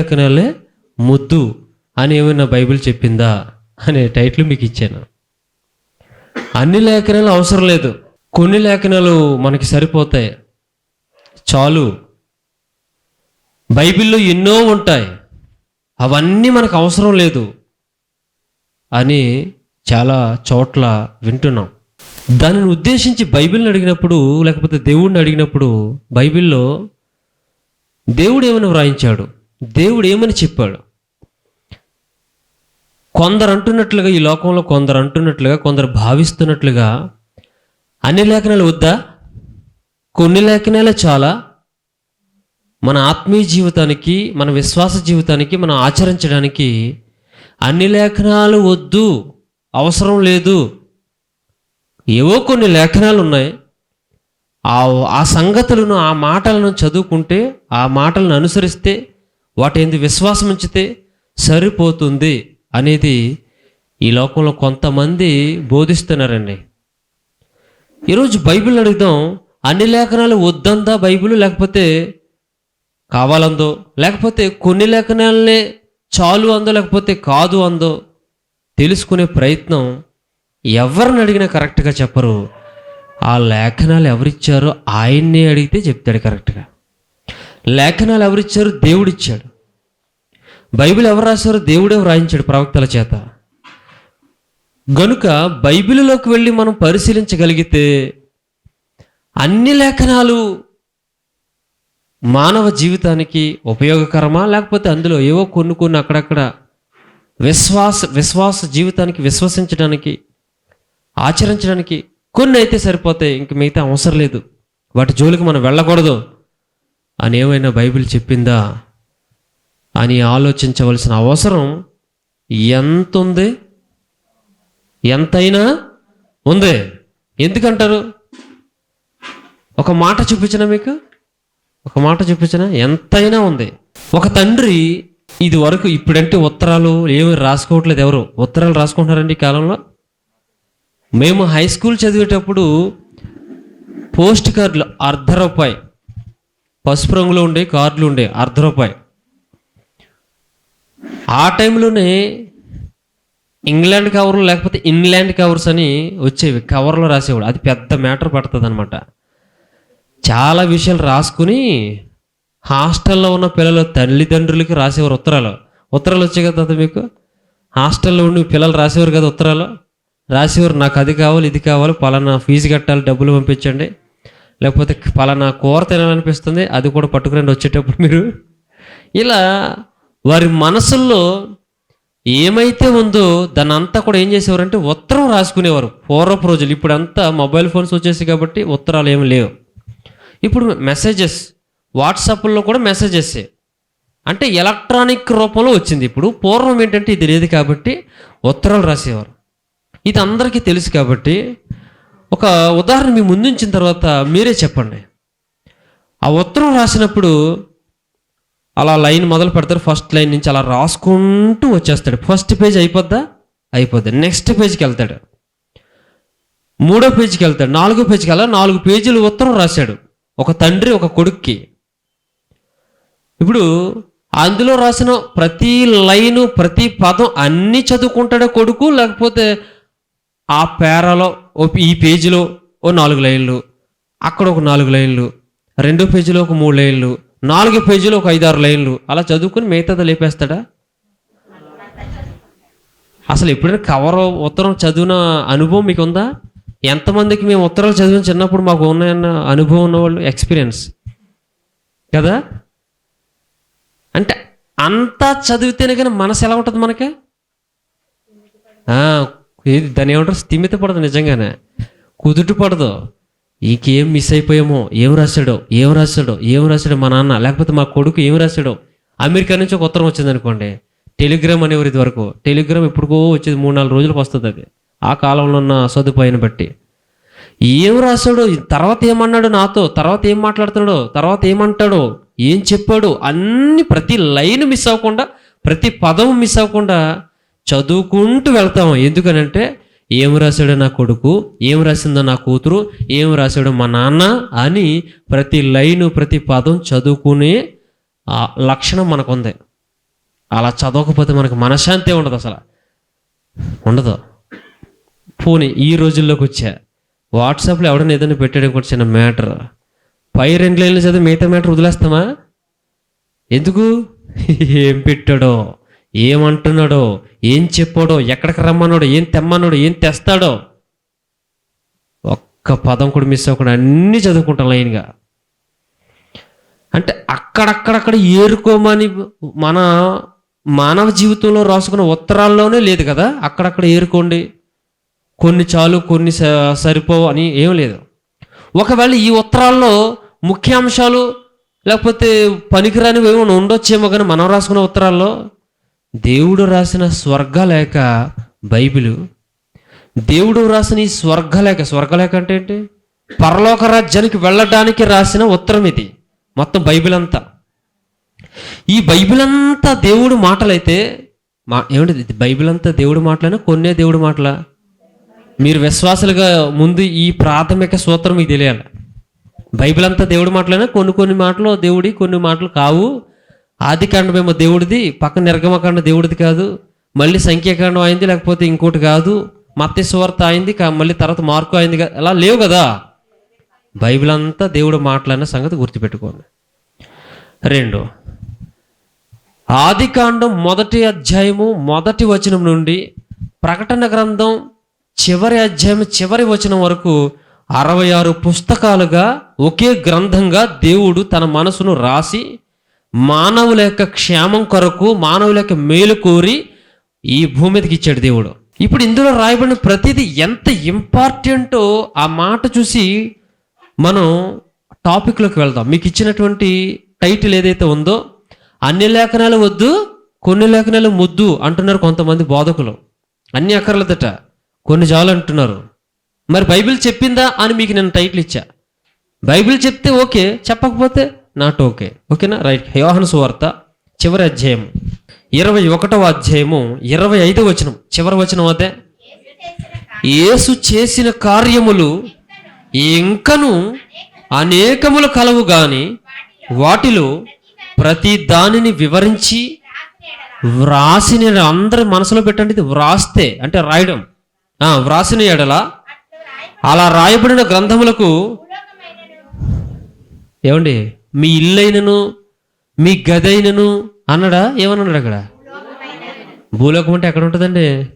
లేఖనాలే ముద్దు అని ఏమైనా బైబిల్ చెప్పిందా అనే టైటిల్ మీకు ఇచ్చాను. అన్ని లేఖనాలు అవసరం లేదు. కొన్ని లేఖనాలు మనకి సరిపోతాయి. చాలు. బైబిల్లో ఎన్నో ఉంటాయి. అవన్నీ మనకు అవసరం లేదు అని చాలా చోట్ల వింటున్నాం. దానిని ఉద్దేశించి బైబిల్ని అడిగినప్పుడు లేకపోతే దేవుడిని అడిగినప్పుడు బైబిల్లో దేవుడు ఏమైనా వ్రాయించాడు? దేవుడు ఏమని చెప్పాడు? కొందరు అంటున్నట్లుగా ఈ లోకంలో కొందరు అంటున్నట్లుగా కొందరు భావిస్తున్నట్లుగా అన్ని లేఖనాలు వద్దా? కొన్ని లేఖనాలే చాలా. మన ఆత్మీయ జీవితానికి మన విశ్వాస జీవితానికి మనం ఆచరించడానికి అన్ని లేఖనాలు వద్దు అవసరం లేదు. ఏవో కొన్ని లేఖనాలు ఉన్నాయి. ఆ ఆ సంగతులను ఆ మాటలను చదువుకుంటే ఆ మాటలను అనుసరిస్తే వాటి విశ్వాసం ఉంచితే సరిపోతుంది అనేది ఈ లోకంలో కొంతమంది బోధిస్తున్నారండి. ఈరోజు బైబిల్ అడుగుదాం అన్ని లేఖనాలు వద్దందా బైబిల్? లేకపోతే కావాలందో? లేకపోతే కొన్ని లేఖనాలనే చాలు అందో? లేకపోతే కాదు అందో? తెలుసుకునే ప్రయత్నం ఎవరిని అడిగినా కరెక్ట్గా చెప్పరు. ఆ లేఖనాలు ఎవరిచ్చారో ఆయన్నే అడిగితే చెప్తాడు కరెక్ట్గా. లేఖనాలు ఎవరిచ్చారు? దేవుడిచ్చాడు. బైబిల్ ఎవరు రాశారు దేవుడే వ్రాయించాడు ప్రవక్తల చేత. గనుక బైబిల్లోకి వెళ్ళి మనం పరిశీలించగలిగితే అన్ని లేఖనాలు మానవ జీవితానికి ఉపయోగకరమా? లేకపోతే అందులో ఏవో కొన్ని కొన్ని అక్కడక్కడ విశ్వాస విశ్వాస జీవితానికి విశ్వసించడానికి ఆచరించడానికి కొన్ని అయితే సరిపోతాయి. ఇంక మిగతా అవసరం లేదు. వాటి జోలికి మనం వెళ్ళకూడదు. అని ఏమైనా బైబిల్ చెప్పిందా అని ఆలోచించవలసిన అవసరం ఎంత ఉంది? ఎంతైనా ఉంది. ఎందుకంటారు? ఒక మాట చూపించిన మీకు? ఒక మాట చూపించిన ఎంతైనా ఉంది. ఒక తండ్రి ఇది వరకు ఇప్పుడంటే ఉత్తరాలు ఏమి రాసుకోవట్లేదు ఎవరు? ఉత్తరాలు రాసుకుంటున్నారండి ఈ కాలంలో? మేము హై స్కూల్ చదివేటప్పుడు పోస్ట్ కార్డులు అర్ధ రూపాయి పసుపు రంగులో ఉండే కార్డులు ఉండే అర్ధ రూపాయి ఆ టైంలోనే ఇంగ్లాండ్ కవర్లు లేకపోతే ఇంగ్లాండ్ కవర్స్ అని వచ్చేవి కవర్లో రాసేవాడు. అది పెద్ద మ్యాటర్ పడుతుంది అనమాట చాలా విషయాలు రాసుకుని హాస్టల్లో ఉన్న పిల్లల తల్లిదండ్రులకి రాసేవారు ఉత్తరాలు. ఉత్తరాలు వచ్చాయి కదా మీకు? హాస్టల్లో ఉండి పిల్లలు రాసేవారు కదా ఉత్తరాలు? రాసేవారు నాకు అది కావాలి ఇది కావాలి పలానా ఫీజు కట్టాలి డబ్బులు పంపించండి. లేకపోతే పలానా కూర తినాలనిపిస్తుంది అది కూడా పట్టుకురండి వచ్చేటప్పుడు మీరు. ఇలా వారి మనసుల్లో ఏమైతే ఉందో దాన్ని అంతా కూడా ఏం చేసేవారంటే ఉత్తరం రాసుకునేవారు. పూర్వపు రోజులు. ఇప్పుడంతా మొబైల్ ఫోన్స్ వచ్చేసి కాబట్టి ఉత్తరాలు ఏమి లేవు. ఇప్పుడు మెసేజెస్. వాట్సాప్లో కూడా మెసేజెస్. అంటే ఎలక్ట్రానిక్ రూపంలో వచ్చింది. ఇప్పుడు పూర్వం ఏంటంటే ఇది లేదు కాబట్టి ఉత్తరాలు రాసేవారు. ఇది అందరికీ తెలుసు కాబట్టి ఒక ఉదాహరణ మీ ముందుంచిన తర్వాత మీరే చెప్పండి. ఆ ఉత్తరం రాసినప్పుడు అలా లైన్ మొదలు పెడతారు ఫస్ట్ లైన్ నుంచి అలా రాసుకుంటూ వచ్చేస్తాడు. ఫస్ట్ పేజ్ అయిపోద్దా? అయిపోద్ది. నెక్స్ట్ పేజ్కి వెళ్తాడు. మూడో పేజీకి వెళ్తాడు. నాలుగో పేజీకి వెళ్ళా నాలుగు పేజీలు ఉత్తరం రాశాడు. ఒక తండ్రి ఒక కొడుక్కి. ఇప్పుడు అందులో రాసిన ప్రతి లైను ప్రతి పదం అన్నీ చదువుకుంటాడా కొడుకు లేకపోతే ఆ పేరాలో ఓ ఈ పేజీలో ఓ నాలుగు లైన్లు అక్కడ ఒక నాలుగు లైన్లు రెండో పేజీలో ఒక మూడు లైన్లు నాలుగు పేజీలో ఒక ఐదారు లైన్లు. అలా చదువుకుని మిగతాది లేపేస్తాడా? అసలు ఎప్పుడైనా కవర్ ఉత్తరం చదివిన అనుభవం మీకు ఉందా ఎంతమందికి మేము ఉత్తరాలు చదివిన చిన్నప్పుడు మాకు ఉన్నాయన్న అనుభవం ఉన్నవాళ్ళు ఎక్స్పీరియన్స్ కదా? అంటే అంతా చదివితేనే కానీ మనసు ఎలా ఉంటుంది మనకి? ఏది దాని ఏమంటారు? స్థిమిత పడదు నిజంగానే. కుదుట పడదు. ఇంకేం మిస్ అయిపోయామో? ఏం రాశాడో? ఏం రాశాడో? ఏం రాశాడో మా నాన్న? లేకపోతే మా కొడుకు ఏం రాశాడో? అమెరికా నుంచి ఒక ఉత్తరం వచ్చింది అనుకోండి. టెలిగ్రామ్ అనేవారు ఇది వరకు టెలిగ్రామ్ ఎప్పుడుకో వచ్చేది మూడు నాలుగు రోజులకు వస్తుంది అది. ఆ కాలంలో ఉన్న సదుపాయాన్ని బట్టి. ఏం రాశాడో? తర్వాత ఏమన్నాడు నాతో? తర్వాత ఏం మాట్లాడుతున్నాడో? తర్వాత ఏమంటాడో? ఏం చెప్పాడు? అన్ని ప్రతి లైన్ మిస్ అవ్వకుండా ప్రతి పదం మిస్ అవ్వకుండా చదువుకుంటూ వెళ్తాము. ఎందుకనంటే ఏం రాశాడో నా కొడుకు? ఏం రాసిందో నా కూతురు? ఏం రాశాడో మా నాన్న? అని ప్రతి లైను ప్రతి పదం చదువుకునే ఆ లక్షణం మనకుంది. అలా చదవకపోతే మనకు మనశ్శాంతి ఉండదు అసలు. ఉండదు. పోనీ ఈ రోజుల్లోకి వచ్చా. వాట్సాప్లో ఎవడైనా ఏదైనా పెట్టాడు కూడా చిన్న మ్యాటర్. పై రెండు లైన్లు చదివి మిగతా మ్యాటర్ వదిలేస్తామా? ఎందుకు? ఏం పెట్టాడో? ఏమంటున్నాడో? ఏం చెప్పాడో? ఎక్కడికి రమ్మన్నాడో? ఏం తెమ్మన్నాడో? ఏం తెస్తాడో? ఒక్క పదం కూడా మిస్ అవ్వకుండా అన్నీ చదువుకుంటాం లైన్గా. అంటే అక్కడక్కడక్కడ ఏరుకోమని మన మానవ జీవితంలో రాసుకున్న ఉత్తరాల్లోనే లేదు కదా? అక్కడక్కడ ఏరుకోండి. కొన్ని చాలు కొన్ని సరిపోవు అని ఏం లేదు. ఒకవేళ ఈ ఉత్తరాల్లో ముఖ్యాంశాలు లేకపోతే పనికిరానివి ఏమైనా ఉండొచ్చేమో కానీ మనం రాసుకున్న ఉత్తరాల్లో దేవుడు రాసిన స్వర్గలేఖ బైబిలు. దేవుడు రాసిన ఈ స్వర్గలేఖ స్వర్గలేఖ అంటే ఏంటి? పరలోక రాజ్యానికి వెళ్ళడానికి రాసిన ఉత్తరం ఇది మొత్తం బైబిల్ అంతా ఈ బైబిల్ అంతా దేవుడు మాటలైతే మా ఏమిటి బైబిల్ అంతా దేవుడు మాటలైనా? కొన్నే దేవుడు మాటల? మీరు విశ్వాసులుగా ముందు ఈ ప్రాథమిక సూత్రం మీకు తెలియాలి. బైబిల్ అంతా దేవుడు మాటలైనా? కొన్ని కొన్ని మాటలు దేవుడి కొన్ని మాటలు కావు. ఆది కాండమేమో దేవుడిది పక్కన నిర్గమకాండ దేవుడిది కాదు మళ్ళీ సంఖ్యాకాండం అయింది లేకపోతే ఇంకోటి కాదు మత్తి సువార్త అయింది మళ్ళీ తర్వాత మార్కు అయింది అలా లేవు కదా. బైబిల్ అంతా దేవుడు మాట్లాడిన సంగతి గుర్తుపెట్టుకోండి. రెండు ఆదికాండం మొదటి అధ్యాయము మొదటి వచనం నుండి ప్రకటన గ్రంథం చివరి అధ్యాయం చివరి వచనం వరకు అరవై ఆరు పుస్తకాలుగా ఒకే గ్రంథంగా దేవుడు తన మనసును రాసి మానవుల యొక్క క్షేమం కొరకు మానవుల యొక్క మేలు కోరి ఈ భూమి మీదకి ఇచ్చాడు దేవుడు. ఇప్పుడు ఇందులో రాయబడిన ప్రతిదీ ఎంత ఇంపార్టెంటో ఆ మాట చూసి మనం టాపిక్లోకి వెళ్దాం. మీకు ఇచ్చినటువంటి టైటిల్ ఏదైతే ఉందో అన్ని లేఖనాలు వద్దు కొన్ని లేఖనాలు ముద్దు అంటున్నారు కొంతమంది బోధకులు. అన్ని అక్కర్లేదట కొన్ని జాలు అంటున్నారు. మరి బైబిల్ చెప్పిందా అని మీకు నేను టైటిల్ ఇచ్చా. బైబిల్ చెప్తే ఓకే చెప్పకపోతే నాట్ ఓకే ఓకేనా రైట్ యోహన్ సువార్త చివరి అధ్యాయం ఇరవై ఒకటవ అధ్యాయము ఇరవై ఐదవ వచనం. చివరి వచనం అదే? యేసు చేసిన కార్యములు ఇంకను అనేకములు కలవు గాని వాటిలో ప్రతి దానిని వివరించి వ్రాసిన అందరి మనసులో పెట్టండి ఇది వ్రాస్తే అంటే రాయడం. వ్రాసిన ఎడల అలా రాయబడిన గ్రంథములకు ఏమండి? మీ ఇల్లైనను మీ గదైనను అన్నాడా? ఏమన్నాడు అక్కడ? భూలోకం అంటే ఎక్కడ ఉంటుందండి?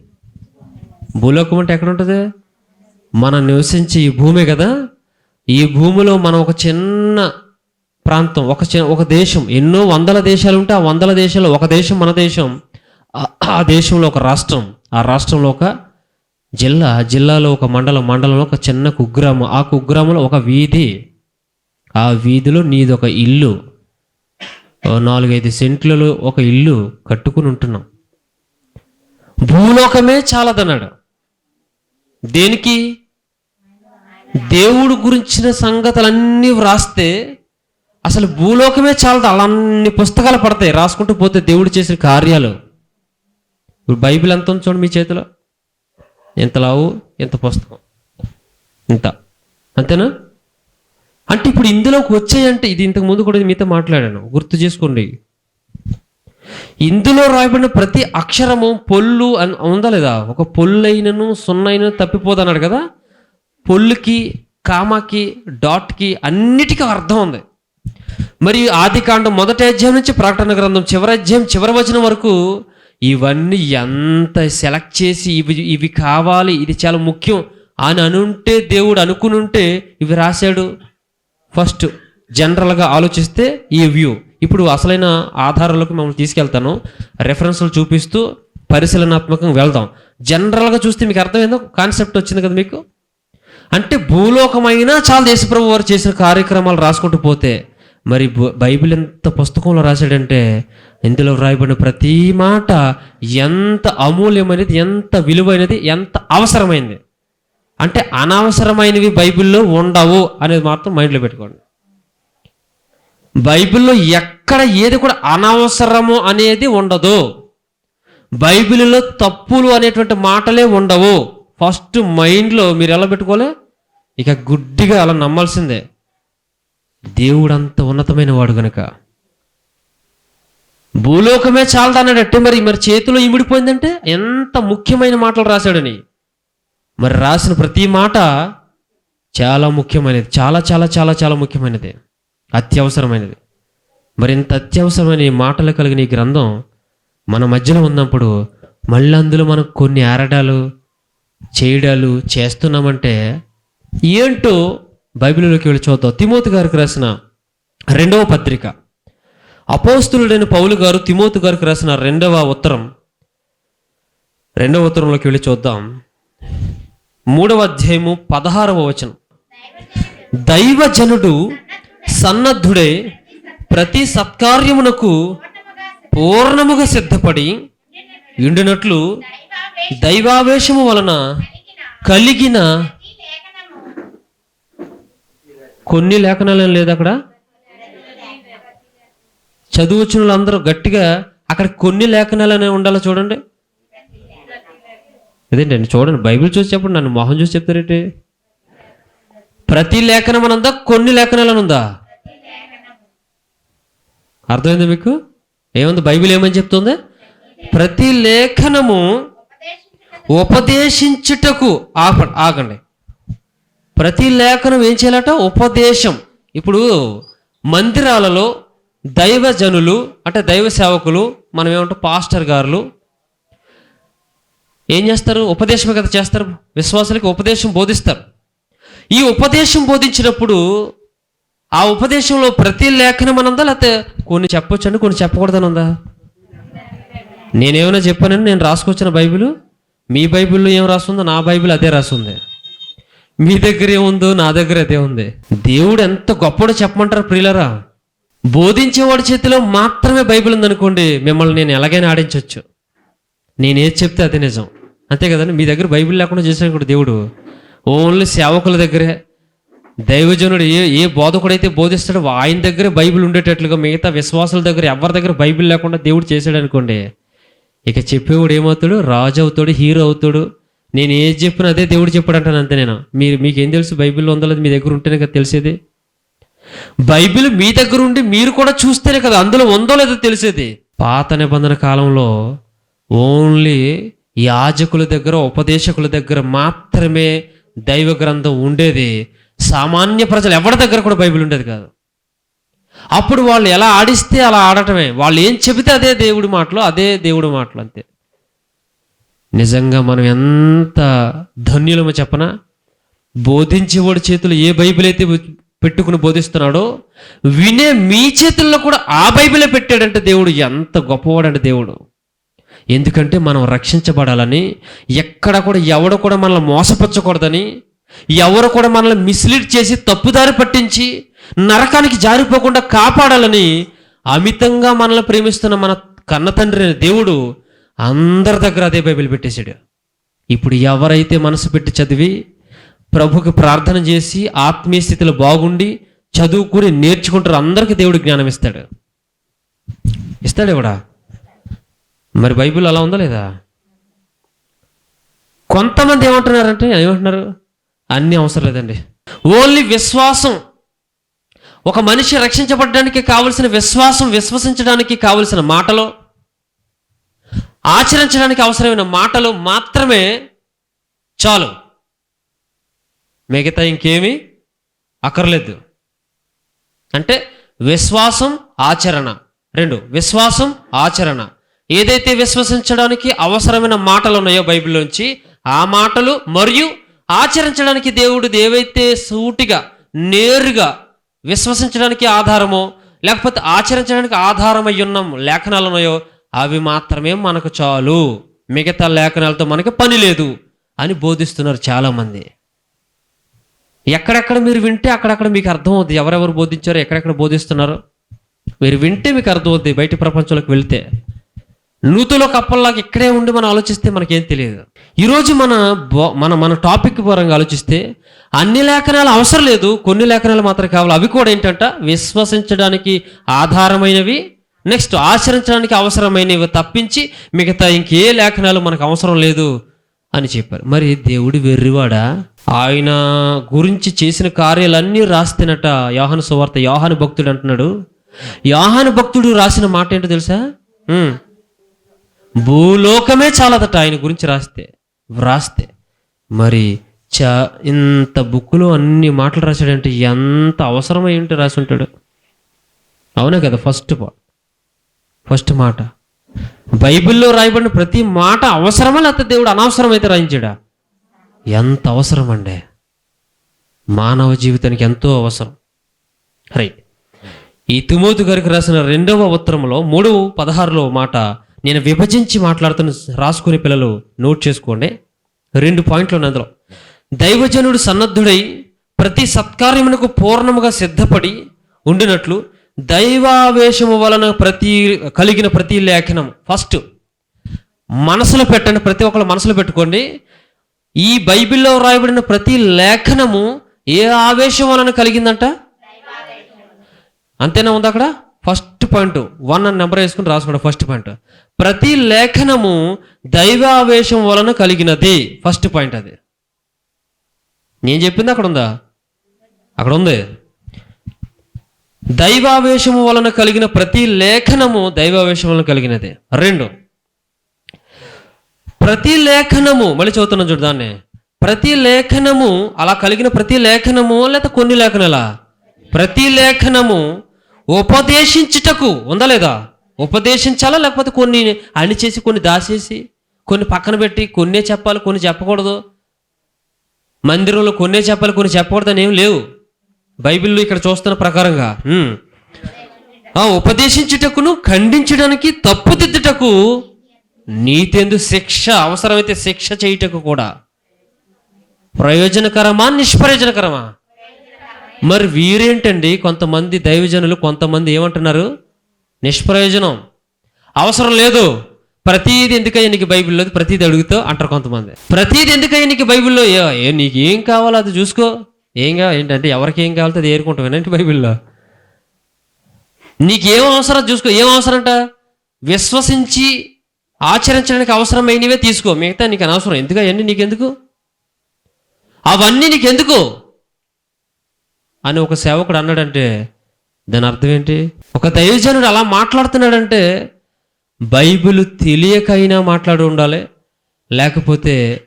భూలోకం అంటే ఎక్కడ ఉంటుంది? మనం నివసించే ఈ భూమే కదా? ఈ భూమిలో మనం ఒక చిన్న ప్రాంతం ఒక చిన్న ఒక దేశం ఎన్నో వందల దేశాలు ఉంటే ఆ వందల దేశాల్లో ఒక దేశం మన దేశం ఆ- ఆ దేశంలో ఒక రాష్ట్రం ఆ రాష్ట్రంలో ఒక జిల్లా జిల్లాలో ఒక మండలం మండలంలో ఒక చిన్న కుగ్రామం ఆ కుగ్రామంలో ఒక వీధి. ఆ వీధిలో నీది ఒక ఇల్లు నాలుగైదు సెంట్లలో ఒక ఇల్లు కట్టుకుని ఉంటున్నాం. భూలోకమే చాలదన్నాడు. దేనికి? దేవుడు గురించిన సంగతులన్నీ వ్రాస్తే అసలు భూలోకమే చాలదు. అలా అన్ని పుస్తకాలు పడతాయి. రాసుకుంటూ పోతే దేవుడు చేసిన కార్యాలు. ఇప్పుడు బైబిల్ ఎంత ఉంది చూడండి మీ చేతిలో? ఎంత లావు? ఎంత పుస్తకం? ఇంత. అంతేనా? అంటే ఇప్పుడు ఇందులోకి వచ్చాయంటే ఇది ఇంతకు ముందు కూడా మీతో మాట్లాడాను. గుర్తు చేసుకోండి. ఇందులో రాయబడిన ప్రతి అక్షరము పొల్లు అని ఉందా లేదా? ఒక పొల్లైనను సున్నైన తప్పిపోదన్నాడు కదా? పొల్లుకి కామాకి డాట్కి అన్నిటికీ అర్థం ఉంది. మరి ఆది కాండం మొదటి అధ్యాయం నుంచి ప్రకటన గ్రంథం చివరి అధ్యాయం చివరి వచనం వరకు ఇవన్నీ ఎంత సెలెక్ట్ చేసి ఇవి ఇవి కావాలి ఇది చాలా ముఖ్యం అని అనుంటే దేవుడు అనుకుని ఉంటే ఇవి రాశాడు. ఫస్ట్ జనరల్గా ఆలోచిస్తే ఈ వ్యూ. ఇప్పుడు అసలైన ఆధారాలకు మమ్మల్ని తీసుకెళ్తాను. రెఫరెన్స్లు చూపిస్తూ పరిశీలనాత్మకంగా వెళ్దాం. జనరల్గా చూస్తే మీకు అర్థమైందో? కాన్సెప్ట్ వచ్చింది కదా మీకు? అంటే భూలోకమైనా చాలా దేశప్రభు వారు చేసిన కార్యక్రమాలు రాసుకుంటూ పోతే మరి బైబిల్ ఎంత పుస్తకంలో రాశాడంటే ఇందులో రాయబడిన ప్రతి మాట ఎంత అమూల్యమైనది ఎంత విలువైనది ఎంత అవసరమైంది. అంటే అనవసరమైనవి బైబిల్లో ఉండవు అనేది మాత్రం మైండ్లో పెట్టుకోండి. బైబిల్లో ఎక్కడ ఏది కూడా అనవసరము అనేది ఉండదు. బైబిల్లో తప్పులు అనేటువంటి మాటలే ఉండవు. ఫస్ట్ మైండ్లో మీరు ఎలా పెట్టుకోలే ఇక గుడ్డిగా అలా నమ్మాల్సిందే. దేవుడు అంత ఉన్నతమైన వాడు గనుక. భూలోకమే చాలదన్నాడంటే మరి మరి చేతిలో ఇమిడిపోయిందంటే ఎంత ముఖ్యమైన మాటలు రాశాడని. మరి రాసిన ప్రతి మాట చాలా ముఖ్యమైనది. చాలా చాలా చాలా చాలా ముఖ్యమైనది. అత్యవసరమైనది. మరి ఇంత అత్యవసరమైన ఈ మాటలు కలిగిన ఈ గ్రంథం మన మధ్యలో ఉన్నప్పుడు మళ్ళీ అందులో మనం కొన్ని ఆరడాలు చేయడాలు చేస్తున్నామంటే ఏంటో బైబిల్లోకి వెళ్ళి చూద్దాం. తిమోతి గారికి రాసిన రెండవ పత్రిక. అపోస్తులుడైన పౌలు గారు తిమోతి గారికి రాసిన రెండవ ఉత్తరం. రెండవ ఉత్తరంలోకి వెళ్ళి చూద్దాం. మూడవ అధ్యాయము పదహారవ వచనం. దైవజనుడు సన్నద్ధుడే ప్రతి సత్కార్యమునకు పూర్ణముగా సిద్ధపడి ఉండినట్లు దైవావేశము వలన కలిగిన కొన్ని లేఖనాలు లేదు అక్కడ? చదువుచిన వాళ్ళందరూ గట్టిగా అక్కడ కొన్ని లేఖనాలనే ఉండాలో చూడండి. ఇదేంటండి? చూడండి బైబిల్ చూసి చెప్పండి నన్ను మొహం చూసి చెప్తారేంటి? ప్రతి లేఖనం అనందా కొన్ని లేఖనాలను ఉందా? అర్థమైందా మీకు? ఏముంది? బైబిల్ ఏమని చెప్తుంది? ప్రతి లేఖనము ఉపదేశించుటకు ఆప ఆగండి. ప్రతి లేఖనం ఏం చేయాలట? ఉపదేశం. ఇప్పుడు మందిరాలలో దైవజనులు అంటే దైవ సేవకులు మనం ఏమంటాం పాస్టర్ గారులు ఏం చేస్తారు? ఉపదేశం కదా చేస్తారు. విశ్వాసులకి ఉపదేశం బోధిస్తారు. ఈ ఉపదేశం బోధించినప్పుడు ఆ ఉపదేశంలో ప్రతి లేఖనం అనందా? లేకపోతే కొన్ని చెప్పొచ్చండి కొన్ని చెప్పకూడదని ఉందా? నేనేమైనా చెప్పానని నేను రాసుకొచ్చిన బైబిల్? మీ బైబిల్లో ఏం రాస్తుందో నా బైబిల్ అదే రాస్తుంది మీ దగ్గర ఏముందో నా దగ్గర అదే ఉంది. దేవుడు ఎంత గొప్పడో చెప్పమంటారు ప్రియులరా? బోధించేవాడి చేతిలో మాత్రమే బైబిల్ ఉందనుకోండి మిమ్మల్ని నేను ఎలాగైనా ఆడించవచ్చు నేనేది చెప్తే అది నిజం. అంతే కదండి? మీ దగ్గర బైబిల్ లేకుండా చేశాను కూడా దేవుడు. ఓన్లీ సేవకుల దగ్గరే. దైవజనుడు ఏ ఏ బోధకుడైతే బోధిస్తాడో ఆయన దగ్గరే బైబిల్ ఉండేటట్లుగా మిగతా విశ్వాసుల దగ్గర ఎవరి దగ్గర బైబిల్ లేకుండా దేవుడు చేశాడు అనుకోండి ఇక చెప్పేవాడు ఏమవుతాడు? రాజు అవుతాడు హీరో అవుతాడు. నేను ఏది చెప్పినా అదే దేవుడు చెప్పాడు అంటాను అంతే నేను. మీరు మీకేం తెలుసు? బైబిల్ ఉందలేదు మీ దగ్గర ఉంటేనే కదా తెలిసేది. బైబిల్ మీ దగ్గర ఉండి మీరు కూడా చూస్తేనే కదా అందులో ఉందో లేదో తెలిసేది. పాత నిబంధన కాలంలో ఓన్లీ యాజకుల దగ్గర ఉపదేశకుల దగ్గర మాత్రమే దైవ గ్రంథం ఉండేది. సామాన్య ప్రజలు ఎవరి దగ్గర కూడా బైబిల్ ఉండేది కాదు. అప్పుడు వాళ్ళు ఎలా ఆడిస్తే అలా ఆడటమే. వాళ్ళు ఏం చెబితే అదే దేవుడి మాటలు అదే దేవుడి మాటలు అంతే. నిజంగా మనం ఎంత ధన్యులమో చెప్పనా? బోధించేవాడి చేతులు ఏ బైబిల్ అయితే పెట్టుకుని బోధిస్తున్నాడో వినే మీ చేతుల్లో కూడా ఆ బైబిలే పెట్టాడంటే దేవుడు ఎంత గొప్పవాడంటే దేవుడు. ఎందుకంటే మనం రక్షించబడాలని ఎక్కడ కూడా ఎవడు కూడా మనల్ని మోసపరచకూడదని ఎవరు కూడా మనల్ని మిస్లీడ్ చేసి తప్పుదారి పట్టించి నరకానికి జారిపోకుండా కాపాడాలని అమితంగా మనల్ని ప్రేమిస్తున్న మన కన్న తండ్రి దేవుడు అందరి దగ్గర అదే బైబిల్ పెట్టేశాడు. ఇప్పుడు ఎవరైతే మనసు పెట్టి చదివి ప్రభుకి ప్రార్థన చేసి ఆత్మీయ స్థితిలో బాగుండి చదువుకుని నేర్చుకుంటారు అందరికీ దేవుడు జ్ఞానం ఇస్తాడు. ఇస్తాడు ఎవడా? మరి బైబిల్ అలా ఉందా లేదా? కొంతమంది ఏమంటున్నారంటే ఏమంటున్నారు అన్నీ అవసరం లేదండి. ఓన్లీ విశ్వాసం. ఒక మనిషి రక్షించబడడానికి కావలసిన విశ్వాసం విశ్వసించడానికి కావలసిన మాటలు ఆచరించడానికి అవసరమైన మాటలు మాత్రమే చాలు. మిగతా ఇంకేమీ అక్కర్లేదు. అంటే విశ్వాసం ఆచరణ. రెండు విశ్వాసం ఆచరణ. ఏదైతే విశ్వసించడానికి అవసరమైన మాటలు ఉన్నాయో బైబిల్లోంచి ఆ మాటలు మరియు ఆచరించడానికి దేవుడు ఏవైతే సూటిగా నేరుగా విశ్వసించడానికి ఆధారమో లేకపోతే ఆచరించడానికి ఆధారమై ఉన్న లేఖనాలు ఉన్నాయో అవి మాత్రమే మనకు చాలు. మిగతా లేఖనాలతో మనకి పని లేదు అని బోధిస్తున్నారు చాలామంది. ఎక్కడెక్కడ మీరు వింటే అక్కడక్కడ మీకు అర్థమవుద్ది. ఎవరెవరు బోధించారో ఎక్కడెక్కడ బోధిస్తున్నారో? మీరు వింటే మీకు అర్థమవుద్ది బయట ప్రపంచంలోకి వెళ్తే. నూతులో కప్పల్లాగా ఇక్కడే ఉండి మనం ఆలోచిస్తే మనకేం తెలియదు. ఈరోజు మన మన మన టాపిక్ పరంగా ఆలోచిస్తే అన్ని లేఖనాలు అవసరం లేదు కొన్ని లేఖనాలు మాత్రం కావాలి. అవి కూడా ఏంటంట? విశ్వసించడానికి ఆధారమైనవి నెక్స్ట్ ఆచరించడానికి అవసరమైనవి తప్పించి మిగతా ఇంకే లేఖనాలు మనకు అవసరం లేదు అని చెప్పారు. మరి దేవుడు వెర్రివాడా? ఆయన గురించి చేసిన కార్యాలన్నీ రాస్తేనట యోహాను సువార్త. యోహాను భక్తుడు అంటున్నాడు. యోహాను భక్తుడు రాసిన మాట ఏంటో తెలుసా? భూలోకమే చాలదట ఆయన గురించి రాస్తే వ్రాస్తే. మరి చ ఇంత బుక్లో అన్ని మాటలు రాశాడంటే ఎంత అవసరమై ఉంటే రాసి ఉంటాడు? అవునా కదా ఫస్ట్ పా- ఫస్ట్ మాట. బైబిల్లో రాయబడిన ప్రతి మాట అవసరమా లేకపోతే దేవుడు అనవసరమైతే రాయించాడా? ఎంత అవసరం అండి మానవ జీవితానికి ఎంతో అవసరం. రైట్ ఈ తిమోతు గారికి రాసిన రెండవ ఉత్తరంలో మూడు పదహారులో మాట నేను విభజించి మాట్లాడుతున్న రాసుకునే పిల్లలు నోట్ చేసుకోండి. రెండు పాయింట్లు ఉన్నాయి అందులో. దైవజనుడు సన్నద్ధుడై ప్రతి సత్కార్యమునకు పూర్ణముగా సిద్ధపడి ఉండినట్లు దైవావేశము వలన ప్రతి కలిగిన ప్రతి లేఖనం ఫస్ట్ మనసులో పెట్టండి. ప్రతి ఒక్కరు మనసులో పెట్టుకోండి. ఈ బైబిల్లో రాయబడిన ప్రతి లేఖనము ఏ ఆవేశం వలన కలిగిందంట? అంతేనా ఉంది అక్కడ? ఫస్ట్ పాయింట్ వన్ అని నెంబర్ వేసుకుని రాసుకోండి ఫస్ట్ పాయింట్ ప్రతి లేఖనము దైవావేశం వలన కలిగినది. ఫస్ట్ పాయింట్ అది. నేను చెప్పింది అక్కడ ఉందా? అక్కడ ఉంది. దైవావేశము వలన కలిగిన ప్రతి లేఖనము దైవావేశం వలన కలిగినది. రెండు. ప్రతి లేఖనము మళ్ళీ చదువుతున్నాను చూడు దాన్ని. ప్రతి లేఖనము అలా కలిగిన ప్రతి లేఖనము లేకపోతే కొన్ని లేఖనాలా? ప్రతి లేఖనము ఉపదేశించుటకు ఉందా లేదా ఉపదేశించాలా? లేకపోతే కొన్ని అణిచేసి కొన్ని దాచేసి కొన్ని పక్కన పెట్టి కొన్నే చెప్పాలి కొన్ని చెప్పకూడదు? మందిరంలో కొన్నే చెప్పాలి కొన్ని చెప్పకూడదు అని ఏం లేవు. బైబిల్లో ఇక్కడ చూస్తున్న ప్రకారంగా ఆ ఉపదేశించుటకును ఖండించడానికి తప్పుదిద్దుటకు నీతెందు శిక్ష అవసరమైతే శిక్ష చేయుటకు కూడా ప్రయోజనకరమా నిష్ప్రయోజనకరమా? మరి వీరేంటండి కొంతమంది దైవజనులు కొంతమంది ఏమంటున్నారు? నిష్ప్రయోజనం. అవసరం లేదు. ప్రతీది ఎందుకయ్యా నీకు బైబిల్లో ప్రతీది అడుగుతావు అంటారు కొంతమంది. ప్రతీది ఎందుకయ్యా నీకు బైబిల్లో? ఏ- నీకు ఏం కావాలో అది చూసుకో. ఏం కావాలి? ఏంటంటే ఎవరికి ఏం కావాలో అది ఏరుకుంటాం. ఏంటి బైబిల్లో? నీకేం అవసరం చూసుకో. ఏం అవసరం అంట? విశ్వసించి ఆచరించడానికి అవసరమైనవే తీసుకో. మిగతా నీకు అనవసరం. ఎందుకు అవన్నీ నీకెందుకు? అవన్నీ నీకెందుకు? అని ఒక సేవకుడు అన్నాడంటే దాని అర్థం ఏంటి? ఒక దైవజనుడు అలా మాట్లాడుతున్నాడంటే బైబిల్ తెలియకైనా మాట్లాడి ఉండాలి లేకపోతే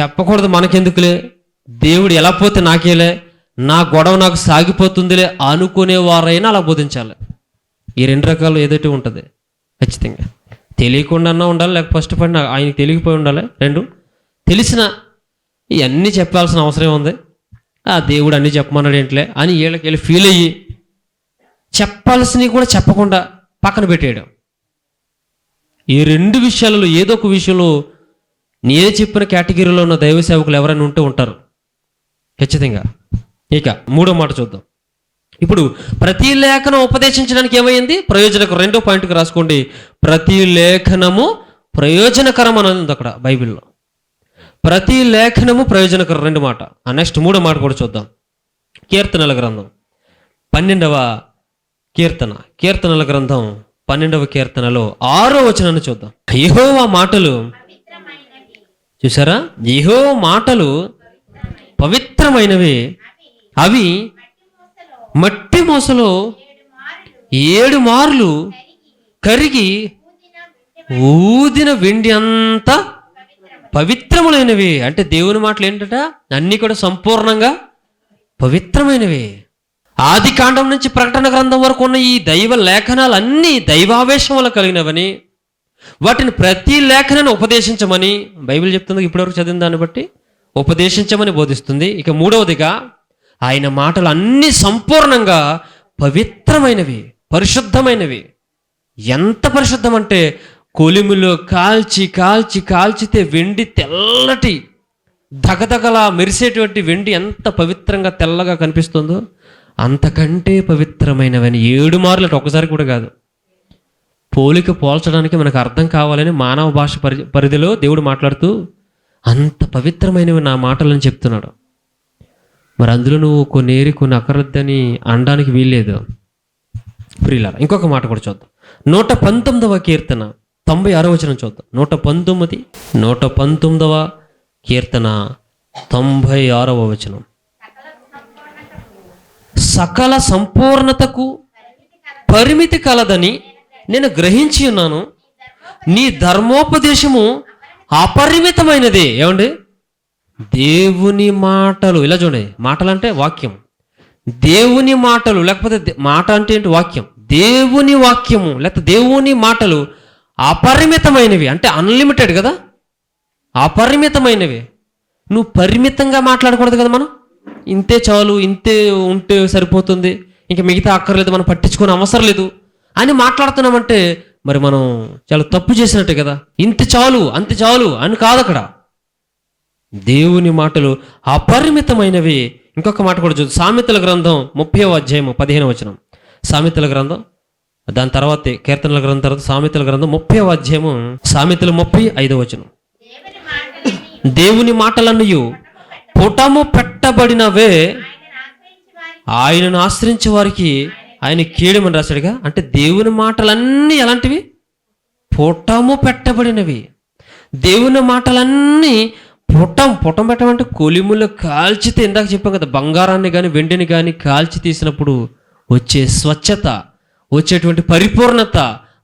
చెప్పకూడదు మనకెందుకులే? దేవుడు ఎలా పోతే నాకేలే? నా గొడవ నాకు సాగిపోతుందిలే అనుకునేవారైనా అలా బోధించాలి. ఈ రెండు రకాలు ఏదైతే ఉంటుంది ఖచ్చితంగా. తెలియకుండా ఉండాలి లేక ఫస్ట్ పడిన ఆయనకి తెలియకపోయి ఉండాలి? రెండు. తెలిసిన ఇవన్నీ చెప్పాల్సిన అవసరం ఉంది. ఆ దేవుడు అన్నీ చెప్పమన్నాడు ఏంట్లే అని వీళ్ళకి వెళ్ళి ఫీల్ అయ్యి చెప్పాల్సినవి కూడా చెప్పకుండా పక్కన పెట్టేయడం. ఈ రెండు విషయాలలో ఏదో ఒక విషయంలో నేను చెప్పిన కేటగిరీలో ఉన్న దైవ సేవకులు ఎవరైనా ఉంటే ఉంటారు. ఖచ్చితంగా. ఇక మూడో మాట చూద్దాం. ఇప్పుడు ప్రతి లేఖనం ఉపదేశించడానికి ఏమైంది? ప్రయోజనకరం రెండో పాయింట్కి రాసుకోండి. ప్రతి లేఖనము ప్రయోజనకరం అని ఉంది అక్కడ బైబిల్లో. ప్రతి లేఖనము ప్రయోజనకరం. రెండు మాట. ఆ నెక్స్ట్ మూడో మాట కూడా చూద్దాం. కీర్తనల గ్రంథం. పన్నెండవ కీర్తన. కీర్తనల గ్రంథం పన్నెండవ కీర్తనలో ఆరో వచనాన్ని చూద్దాం. యెహోవా మాటలు చూసారా? యెహో మాటలు పవిత్రమైనవి. అవి మట్టి మోసలో ఏడు మార్లు కరిగి ఊదిన వెండి అంతా పవిత్రములైనవి. అంటే దేవుని మాటలు ఏంటట? అన్నీ కూడా సంపూర్ణంగా పవిత్రమైనవి. ఆది కాండం నుంచి ప్రకటన గ్రంథం వరకు ఉన్న ఈ దైవ లేఖనాలు అన్నీ దైవావేశం వల్ల కలిగినవని వాటిని ప్రతి లేఖనాన్ని ఉపదేశించమని బైబిల్ చెప్తుంది ఇప్పటివరకు చదివిన దాన్ని బట్టి ఉపదేశించమని బోధిస్తుంది. ఇక మూడవదిగా ఆయన మాటలు అన్ని సంపూర్ణంగా పవిత్రమైనవి పరిశుద్ధమైనవి. ఎంత పరిశుద్ధం అంటే కొలిమిలో కాల్చి కాల్చి కాల్చితే వెండి తెల్లటి దగదగలా మెరిసేటువంటి వెండి ఎంత పవిత్రంగా తెల్లగా కనిపిస్తుందో అంతకంటే పవిత్రమైనవని ఏడు మార్లు అంటే ఒకసారి కూడా కాదు. పోలిక పోల్చడానికి మనకు అర్థం కావాలని మానవ భాష పరి పరిధిలో దేవుడు మాట్లాడుతూ అంత పవిత్రమైనవి నా మాటలని చెప్తున్నాడు. మరి అందులో నువ్వు కొన్ని ఏరి కొన్ని అక్కరద్దని అనడానికి వీల్లేదు. ప్రియులారా ఇంకొక మాట కూడా చూద్దాం. నూట పంతొమ్మిదవ కీర్తన. తొంభై ఆరో వచనం చూద్దాం. నూట పంతొమ్మిది నూట పంతొమ్మిదవ కీర్తన తొంభై ఆరవ వచనం. సకల సంపూర్ణతకు పరిమితి కలదని నేను గ్రహించి ఉన్నాను. నీ ధర్మోపదేశము అపరిమితమైనది. ఏమండి? దేవుని మాటలు. ఇలా చూడండి. మాటలు అంటే వాక్యం. దేవుని మాటలు. లేకపోతే మాట అంటే ఏంటి? వాక్యం. దేవుని వాక్యము. లేకపోతే దేవుని మాటలు అపరిమితమైనవి. అంటే అన్లిమిటెడ్ కదా? అపరిమితమైనవి. నువ్వు పరిమితంగా మాట్లాడకూడదు కదా మనం? ఇంతే చాలు ఇంతే ఉంటే సరిపోతుంది. ఇంకా మిగతా అక్కర్లేదు మనం పట్టించుకునే అవసరం లేదు. అని మాట్లాడుతున్నామంటే మరి మనం చాలా తప్పు చేసినట్టే కదా? ఇంత చాలు అంత చాలు అని కాదు అక్కడ. దేవుని మాటలు అపరిమితమైనవి. ఇంకొక మాట కూడా చూద్దాం సామెతల గ్రంథం ముప్పై అధ్యాయము పదిహేను వచనం. సామెతల గ్రంథం దాని తర్వాత కీర్తనల గ్రంథం తర్వాత సామెతల గ్రంథం ముప్పై అధ్యాయము. సామెతలు ముప్పై ఐదో వచనం. దేవుని మాటలన్నయు పుటము పెట్టబడినవే ఆయనను ఆశ్రయించే వారికి ఆయన కీడమని రాశాడుగా? అంటే దేవుని మాటలన్నీ ఎలాంటివి? పుటము పెట్టబడినవి. దేవుని మాటలన్నీ పుటం పుటం పెట్టమంటే కొలిములు కాల్చితే ఇందాక చెప్పాం కదా బంగారాన్ని కానీ వెండిని కానీ కాల్చి తీసినప్పుడు వచ్చే స్వచ్ఛత. వచ్చేటువంటి పరిపూర్ణత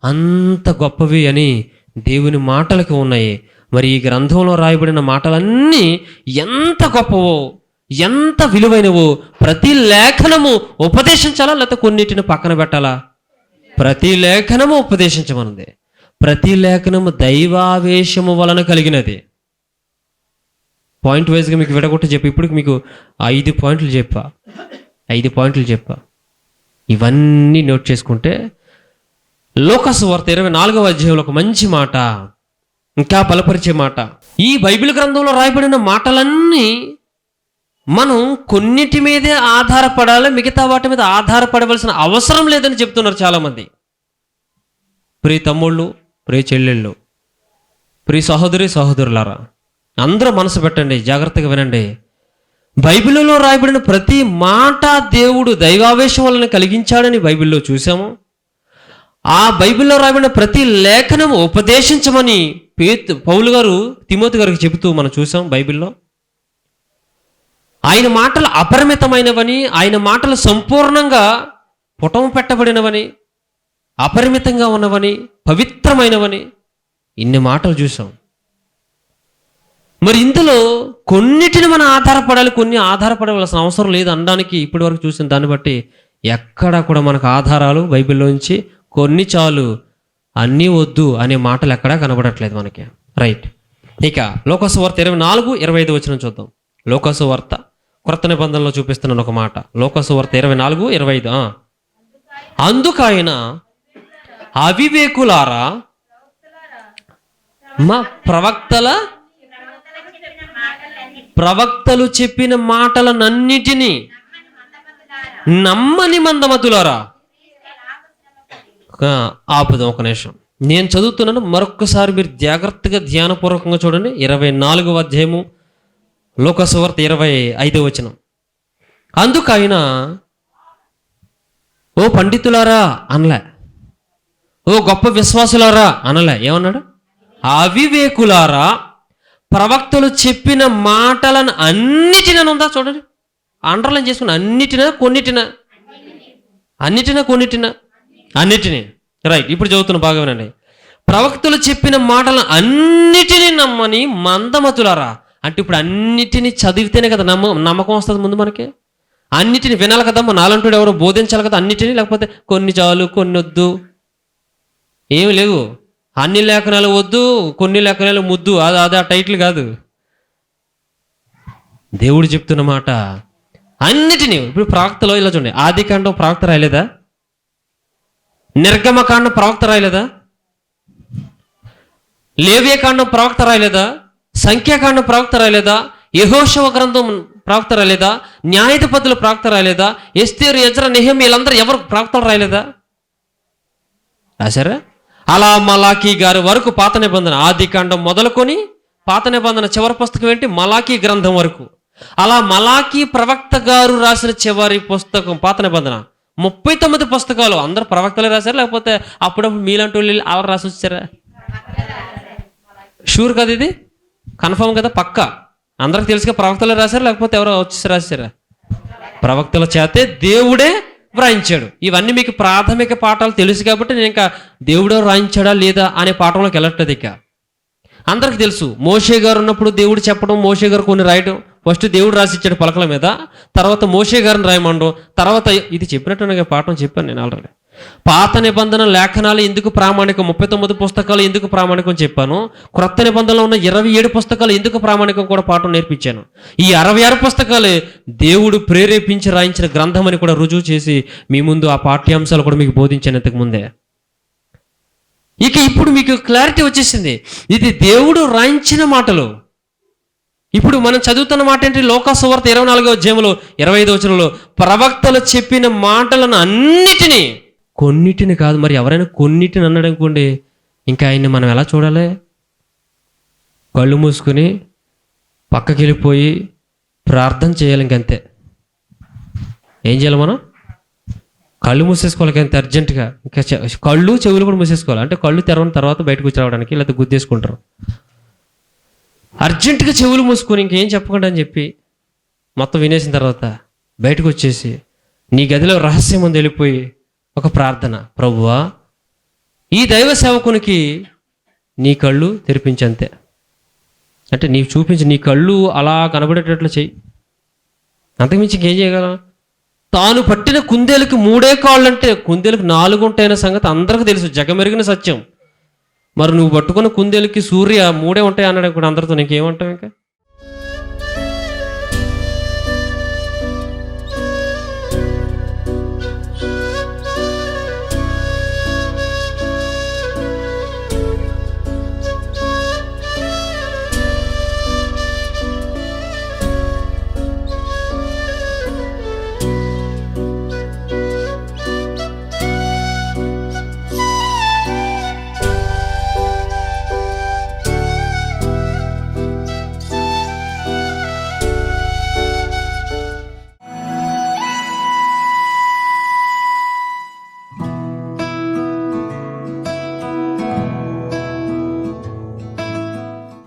అంత గొప్పవి అని దేవుని మాటలకు ఉన్నాయి. మరి ఈ గ్రంథంలో రాయబడిన మాటలన్నీ ఎంత గొప్పవో ఎంత విలువైనవో ప్రతి లేఖనము ఉపదేశించాలా లేకపోతే కొన్నిటిని పక్కన పెట్టాలా? ప్రతి లేఖనము ఉపదేశించమన్నది ప్రతి లేఖనము దైవావేశము వలన కలిగినది. పాయింట్ వైజ్గా మీకు విడగొట్టి చెప్పి ఇప్పుడు మీకు ఐదు పాయింట్లు చెప్పా. ఐదు పాయింట్లు చెప్పా. ఇవన్నీ నోట్ చేసుకుంటే లోకస్ వార్త ఇరవై నాలుగవ అధ్యాయంలో ఒక మంచి మాట ఇంకా బలపరిచే మాట. ఈ బైబిల్ గ్రంథంలో రాయబడిన మాటలన్నీ మనం కొన్నిటి మీదే ఆధారపడాలి మిగతా వాటి మీద ఆధారపడవలసిన అవసరం లేదని చెప్తున్నారు చాలామంది. ప్రియ తమ్ముళ్ళు ప్రియ చెల్లెళ్ళు ప్రియ సహోదరి సహోదరులారా అందరూ మనసు పెట్టండి జాగ్రత్తగా వినండి. బైబిల్లో రాయబడిన ప్రతి మాట దేవుడు దైవావేశం వలన కలిగించాడని బైబిల్లో చూసాము ఆ బైబిల్లో రాయబడిన ప్రతి లేఖనం ఉపదేశించమని పేతు పౌలు గారు తిమోతి గారికి చెబుతూ మనం చూసాం బైబిల్లో. ఆయన మాటలు అపరిమితమైనవని ఆయన మాటలు సంపూర్ణంగా పుటం పెట్టబడినవని అపరిమితంగా ఉన్నవని పవిత్రమైనవని ఇన్ని మాటలు చూసాం మరి ఇందులో కొన్నిటిని మనం ఆధారపడాలి కొన్ని ఆధారపడవలసిన అవసరం లేదు అనడానికి ఇప్పటి వరకు చూసిన దాన్ని బట్టి ఎక్కడా కూడా మనకు ఆధారాలు బైబిల్లోంచి కొన్ని చాలు అన్నీ వద్దు అనే మాటలు ఎక్కడా కనబడట్లేదు మనకి. రైట్. ఇక లోకసు వార్త ఇరవై నాలుగు ఇరవై ఐదు వచ్చిన చూద్దాం. లోకసు వార్త క్రొత్త నిబంధనలో చూపిస్తున్నాను ఒక మాట. లోకసు వార్త ఇరవై నాలుగు ఇరవై ఐదు అందుకైన అవివేకులారా మా ప్రవక్తల ప్రవక్తలు చెప్పిన మాటలనన్నిటినీ నమ్మని మందమతులారా? ఆపుదాం ఒక నిమిషం. నేను చదువుతున్నాను మరొకసారి మీరు జాగ్రత్తగా ధ్యానపూర్వకంగా చూడండి. ఇరవై నాలుగవ అధ్యాయము లోకసువార్త ఇరవై ఐదవ వచనం. అందుకైన ఓ పండితులారా అనలే. ఓ గొప్ప విశ్వాసులారా అనలే. ఏమన్నాడు? అవివేకులారా ప్రవక్తలు చెప్పిన మాటలను అన్నిటిన ఉందా చూడండి. అండర్లైన్ చేసుకుని అన్నిటిన కొన్నిటిన అన్నిటిన కొన్నిటిన అన్నిటిని రైట్ ఇప్పుడు చదువుతున్న భాగమేనండి వినండి. ప్రవక్తలు చెప్పిన మాటలను అన్నిటినీ నమ్మని మందమతులారా. అంటే ఇప్పుడు అన్నిటిని చదివితేనే కదా నమ్మ నమ్మకం వస్తుంది ముందు మనకి. అన్నిటిని వినాలి కదా మన నాలంటుడు ఎవరో బోధించాలి కదా అన్నిటిని. లేకపోతే కొన్ని చాలు కొన్ని వద్దు ఏమి లేవు. అన్ని లేఖనాలు వద్దు కొన్ని లేఖనాలు ముద్దు. అది అది ఆ టైటిల్ కాదు. దేవుడు చెప్తున్న మాట. అన్నిటినీ ఇప్పుడు ప్రవక్తలో ఇలా చూడండి. ఆది కాండం ప్రవక్త రాయలేదా? నిర్గమకాండం ప్రవక్త రాయలేదా? లేవ్యకాండం ప్రవక్త రాయలేదా? సంఖ్యాకాండం ప్రవక్త రాయలేదా? యహోశవ గ్రంథం ప్రవక్త రాయలేదా? న్యాయాధిపతుల ప్రవక్త రాయలేదా? ఎస్తేరు యజ్ర నెహం వీళ్ళందరూ ఎవరు ప్రవక్తలు రాయలేదా? రాశారా? అలా మలాఖీ గారి వరకు పాత నిబంధన. ఆది కాండం మొదలుకొని పాత నిబంధన చివరి పుస్తకం ఏంటి? మలాఖీ గ్రంథం వరకు. అలా మలాఖీ ప్రవక్త గారు రాసిన చివరి పుస్తకం పాత నిబంధన. ముప్పై తొమ్మిది పుస్తకాలు. అందరు ప్రవక్తలే రాశారు? లేకపోతే అప్పుడప్పుడు మీలాంటి వాళ్ళు ఎవరు రాసి వచ్చారా? షూర్ కదా ఇది? కన్ఫర్మ్ కదా? పక్క. అందరికి తెలుసుగా ప్రవక్తలే రాశారు? లేకపోతే ఎవరో వచ్చేసి రాశారా? ప్రవక్తల చేతే దేవుడే వ్రాయించాడు. ఇవన్నీ మీకు ప్రాథమిక పాఠాలు తెలుసు కాబట్టి నేను ఇంకా దేవుడు రాయించాడా లేదా అనే పాఠంలోకి వెళ్ళట్లేదు ఇక. అందరికి తెలుసు మోషే గారు ఉన్నప్పుడు దేవుడు చెప్పడం మోషే గారు కొన్ని రాయడం ఫస్ట్ దేవుడు రాసిచ్చాడు పలకల మీద తర్వాత మోషే గారిని రాయమండం తర్వాత ఇది చెప్పినట్టు నాకు పాఠం చెప్పాను నేను ఆల్రెడీ. పాత నిబంధన లేఖనాలు ఎందుకు ప్రామాణికం? ముప్పై తొమ్మిది పుస్తకాలు ఎందుకు ప్రామాణికం చెప్పాను. క్రొత్త నిబంధనలో ఉన్న ఇరవై ఏడు పుస్తకాలు ఎందుకు ప్రామాణికం కూడా పాఠం నేర్పించాను. ఈ అరవై ఆరు పుస్తకాలే దేవుడు ప్రేరేపించి రాయించిన గ్రంథం అని కూడా రుజువు చేసి మీ ముందు ఆ పాఠ్యాంశాలు కూడా మీకు బోధించాను ఇంతకు ముందే. ఇక ఇప్పుడు మీకు క్లారిటీ వచ్చేసింది. ఇది దేవుడు రాయించిన మాటలు. ఇప్పుడు మనం చదువుతున్న మాట ఏంటి? లోకాసువార్త ఇరవై నాలుగో అధ్యాయంలో ఇరవై ఐదు వచనంలో ప్రవక్తలు చెప్పిన మాటలను అన్నిటినీ కొన్నిటిని కాదు. మరి ఎవరైనా కొన్నిటిని అన్నాడు అనుకోండి ఇంకా ఆయన్ని మనం ఎలా చూడాలి? కళ్ళు మూసుకొని పక్కకి వెళ్ళిపోయి ప్రార్థన చేయాలి ఇంకంతే. ఏం చేయాలి మనం? కళ్ళు మూసేసుకోవాలి అంత అర్జెంటుగా. ఇంకా కళ్ళు చెవులు కూడా మూసేసుకోవాలి. అంటే కళ్ళు తెరవని తర్వాత బయటకు వచ్చి రావడానికి లేకపోతే గుద్దేసుకుంటారు అర్జెంటుగా చెవులు మూసుకొని ఇంకేం చెప్పకుండా అని చెప్పి మొత్తం వినేసిన తర్వాత బయటకు వచ్చేసి నీ గదిలో రహస్యం ముందు వెళ్ళిపోయి ఒక ప్రార్థన. ప్రభువా ఈ దైవ సేవకునికి నీ కళ్ళు తెరిపించంతే. అంటే నీవు చూపించి నీ కళ్ళు అలా కనబడేటట్లు చెయ్యి. అంతకుమించి ఇంకేం చేయగలం? తాను పట్టిన కుందేలకు మూడే కాళ్ళు అంటే కుందేలకు నాలుగు ఉంటాయన్న సంగతి అందరికీ తెలుసు. జగమెరిగిన సత్యం. మరి నువ్వు పట్టుకున్న కుందేలకి సూర్య మూడే ఉంటాయి అన్నాడు ఇప్పుడు అందరితో నీకేమంటావు ఇంకా?